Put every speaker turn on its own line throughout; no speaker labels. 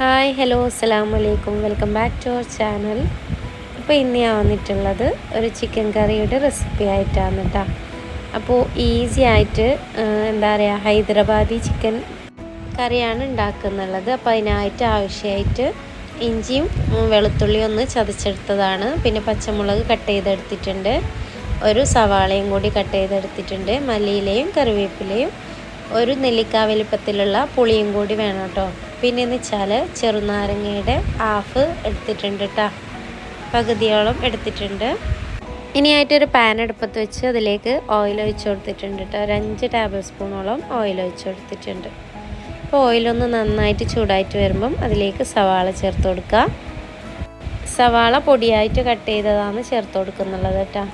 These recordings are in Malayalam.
ഹായ് ഹലോ അസ്സാം വലൈക്കും welcome back to our channel. അപ്പോൾ ഇന്ന് ഞാൻ വന്നിട്ടുള്ളത് ഒരു ചിക്കൻ കറിയുടെ റെസിപ്പി ആയിട്ടാണ് കേട്ടോ അപ്പോൾ ഈസി ആയിട്ട് എന്താ പറയുക ഹൈദരാബാദി ചിക്കൻ കറിയാണ് ഉണ്ടാക്കുന്നുള്ളത്. അപ്പോൾ അതിനായിട്ട് ആവശ്യമായിട്ട് ഇഞ്ചിയും വെളുത്തുള്ളിയും ഒന്ന് ചതച്ചെടുത്തതാണ്. പിന്നെ പച്ചമുളക് കട്ട് ചെയ്തെടുത്തിട്ടുണ്ട്. ഒരു സവാളയും കൂടി കട്ട് ചെയ്തെടുത്തിട്ടുണ്ട്. മല്ലിയിലയും കറിവേപ്പിലയും ഒരു നെല്ലിക്ക വലിപ്പത്തിലുള്ള പുളിയും കൂടി വേണം കേട്ടോ. പിന്നെ എന്ന് വെച്ചാൽ ചെറുനാരങ്ങയുടെ ഹാഫ് എടുത്തിട്ടുണ്ട് കേട്ടോ പകുതിയോളം എടുത്തിട്ടുണ്ട്. ഇനിയായിട്ടൊരു പാൻ അടുപ്പത്ത് വെച്ച് അതിലേക്ക് ഓയിൽ ഒഴിച്ചു കൊടുത്തിട്ടുണ്ട് കേട്ടോ ഒരു അഞ്ച് ടേബിൾ സ്പൂണോളം ഓയിൽ ഒഴിച്ചു കൊടുത്തിട്ടുണ്ട്. അപ്പോൾ ഓയിലൊന്ന് നന്നായിട്ട് ചൂടായിട്ട് വരുമ്പം അതിലേക്ക് സവാള ചേർത്ത് കൊടുക്കുക സവാള പൊടിയായിട്ട് കട്ട് ചെയ്തതാണ് ചേർത്ത് കൊടുക്കുന്നുള്ളത് കേട്ടോ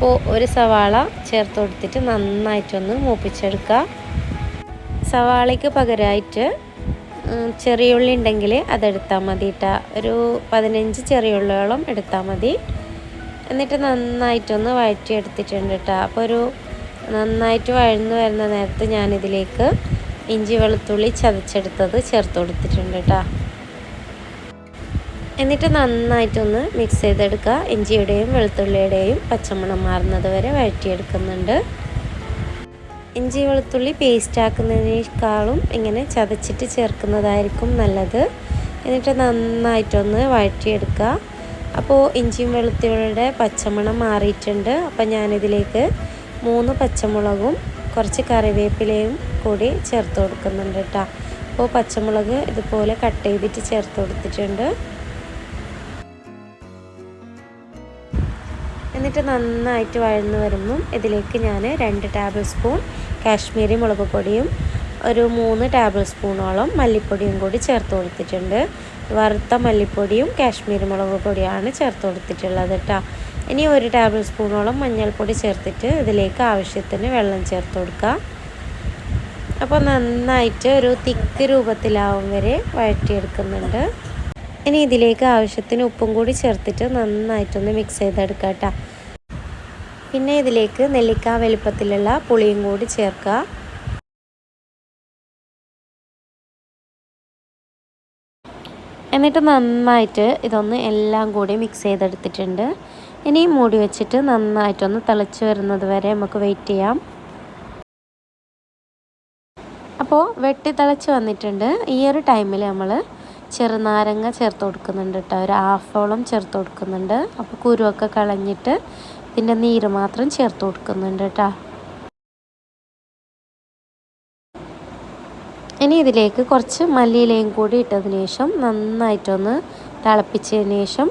അപ്പോൾ ഒരു സവാള ചേർത്ത് കൊടുത്തിട്ട് നന്നായിട്ടൊന്ന് മൂപ്പിച്ചെടുക്കുക. സവാളയ്ക്ക് പകരമായിട്ട് ചെറിയ ചെറിയുള്ളി ഉണ്ടെങ്കിൽ അതെടുത്താൽ മതി കേട്ടോ ഒരു പതിനഞ്ച് ചെറിയുള്ളിയോളം എടുത്താൽ മതി. എന്നിട്ട് നന്നായിട്ടൊന്ന് വഴറ്റിയെടുത്തിട്ടുണ്ട് കേട്ടോ അപ്പോൾ ഒരു നന്നായിട്ട് വഴന്നു വരുന്ന നേരത്ത് ഞാനിതിലേക്ക് ഇഞ്ചി വെളുത്തുള്ളി ചതച്ചെടുത്തത് ചേർത്ത് കൊടുത്തിട്ടുണ്ട് കേട്ടോ എന്നിട്ട് നന്നായിട്ടൊന്ന് മിക്സ് ചെയ്തെടുക്കുക. ഇഞ്ചിയുടെയും വെളുത്തുള്ളിയുടെയും പച്ചമണം മാറുന്നത് വരെ വഴറ്റിയെടുക്കുന്നുണ്ട്. ഇഞ്ചി വെളുത്തുള്ളി പേസ്റ്റ് ആക്കുന്നതിനേക്കാളും ഇങ്ങനെ ചതച്ചിട്ട് ചേർക്കുന്നതായിരിക്കും നല്ലത്. എന്നിട്ട് നന്നായിട്ടൊന്ന് വഴറ്റിയെടുക്കുക. അപ്പോൾ ഇഞ്ചിയും വെളുത്തുള്ളിയുടെ പച്ചമണം മാറിയിട്ടുണ്ട്. അപ്പോൾ ഞാനിതിലേക്ക് മൂന്ന് പച്ചമുളകും കുറച്ച് കറിവേപ്പിലയും കൂടി ചേർത്ത് കൊടുക്കുന്നുണ്ട് കേട്ടോ. അപ്പോൾ പച്ചമുളക് ഇതുപോലെ കട്ട് ചെയ്തിട്ട് ചേർത്ത് കൊടുത്തിട്ടുണ്ട്. എന്നിട്ട് നന്നായിട്ട് വഴന്ന് വരുമ്പം ഇതിലേക്ക് ഞാൻ രണ്ട് ടേബിൾ സ്പൂൺ കാശ്മീരി മുളക് പൊടിയും ഒരു മൂന്ന് ടേബിൾ സ്പൂണോളം മല്ലിപ്പൊടിയും കൂടി ചേർത്ത് കൊടുത്തിട്ടുണ്ട്. വറുത്ത മല്ലിപ്പൊടിയും കാശ്മീരി മുളക് പൊടിയാണ് ചേർത്ത് കൊടുത്തിട്ടുള്ളത് കേട്ടോ ഇനി ഒരു ടേബിൾ സ്പൂണോളം മഞ്ഞൾപ്പൊടി ചേർത്തിട്ട് ഇതിലേക്ക് ആവശ്യത്തിന് വെള്ളം ചേർത്ത് കൊടുക്കുക അപ്പോൾ നന്നായിട്ട് ഒരു തിക്ക് രൂപത്തിലാവും വരെ വഴറ്റിയെടുക്കുന്നുണ്ട്. ഇനി ഇതിലേക്ക് ആവശ്യത്തിന് ഉപ്പും കൂടി ചേർത്തിട്ട് നന്നായിട്ടൊന്ന് മിക്സ് ചെയ്തെടുക്കാം കേട്ടോ പിന്നെ ഇതിലേക്ക് നെല്ലിക്ക വലുപ്പത്തിലുള്ള പുളിയും കൂടി ചേർക്കുക എന്നിട്ട് നന്നായിട്ട് ഇതൊന്ന് എല്ലാം കൂടി മിക്സ് ചെയ്തെടുത്തിട്ടുണ്ട്. ഇനി മൂടി വെച്ചിട്ട് നന്നായിട്ടൊന്ന് തിളച്ച് വരുന്നത് വരെ നമുക്ക് വെയിറ്റ് ചെയ്യാം. അപ്പോൾ വെട്ടി തിളച്ച് വന്നിട്ടുണ്ട്. ഈ ഒരു ടൈമിൽ നമ്മൾ ചെറുനാരങ്ങ ചേർത്ത് കൊടുക്കുന്നുണ്ട് കേട്ടോ. ഒരു ഹാഫോളം ചേർത്ത് കൊടുക്കുന്നുണ്ട്. അപ്പോൾ കുരുവൊക്കെ കളഞ്ഞിട്ട് ഇതിന്റെ നീര് മാത്രം ചേർത്ത് കൊടുക്കുന്നുണ്ട് കേട്ടോ ഇനി ഇതിലേക്ക് കുറച്ച് മല്ലിയിലയും കൂടി ഇട്ടതിന് ശേഷം നന്നായിട്ടൊന്ന് തിളപ്പിച്ചതിന് ശേഷം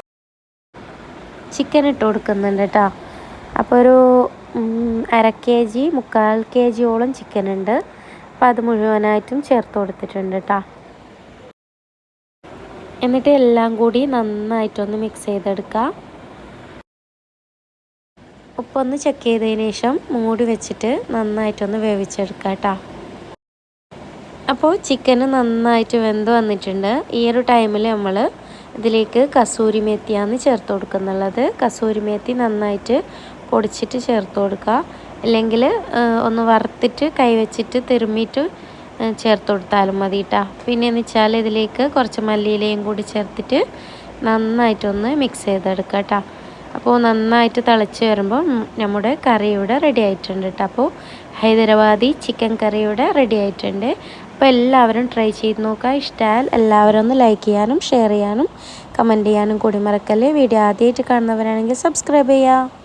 ചിക്കൻ ഇട്ട് കൊടുക്കുന്നുണ്ട് കേട്ടോ അപ്പോൾ ഒരു അര കെ ജി മുക്കാൽ കെ ജിയോളം ചിക്കൻ ഉണ്ട്. അപ്പം അത് മുഴുവനായിട്ടും ചേർത്ത് കൊടുത്തിട്ടുണ്ട് കേട്ടോ എന്നിട്ട് എല്ലാം കൂടി നന്നായിട്ടൊന്ന് മിക്സ് ചെയ്തെടുക്കുക ഉപ്പൊന്ന് ചെക്ക് ചെയ്തതിന് ശേഷം മൂടി വെച്ചിട്ട് നന്നായിട്ടൊന്ന് വേവിച്ചെടുക്കാം കേട്ടോ അപ്പോൾ ചിക്കന് നന്നായിട്ട് വെന്ത് വന്നിട്ടുണ്ട്. ഈ ഒരു ടൈമിൽ നമ്മൾ ഇതിലേക്ക് കസൂരി മേത്തിയാണ് ചേർത്ത് കൊടുക്കുന്നുള്ളത്. കസൂരി മേത്തി നന്നായിട്ട് പൊടിച്ചിട്ട് ചേർത്ത് കൊടുക്കുക. അല്ലെങ്കിൽ ഒന്ന് വറുത്തിട്ട് കൈവച്ചിട്ട് തിരുമ്മിയിട്ട് ചേർത്ത് കൊടുത്താലും മതി കേട്ടോ പിന്നെ എന്ന് വെച്ചാൽ ഇതിലേക്ക് കുറച്ച് മല്ലിയിലയും കൂടി ചേർത്തിട്ട് നന്നായിട്ടൊന്ന് മിക്സ് ചെയ്തെടുക്കാം കേട്ടോ അപ്പോൾ നന്നായിട്ട് തിളച്ച് വരുമ്പോൾ നമ്മുടെ കറി ഇവിടെ റെഡി ആയിട്ടുണ്ട് കേട്ടോ അപ്പോൾ ഹൈദരാബാദി ചിക്കൻ കറി ഇവിടെ റെഡി ആയിട്ടുണ്ട്. അപ്പോൾ എല്ലാവരും ട്രൈ ചെയ്ത് നോക്കുക. ഇഷ്ടമായാൽ എല്ലാവരും ഒന്ന് ലൈക്ക് ചെയ്യാനും ഷെയർ ചെയ്യാനും കമന്റ് ചെയ്യാനും കൂടി മറക്കല്ലേ. വീഡിയോ ആദ്യമായിട്ട് കാണുന്നവരാണെങ്കിൽ സബ്സ്ക്രൈബ് ചെയ്യുക.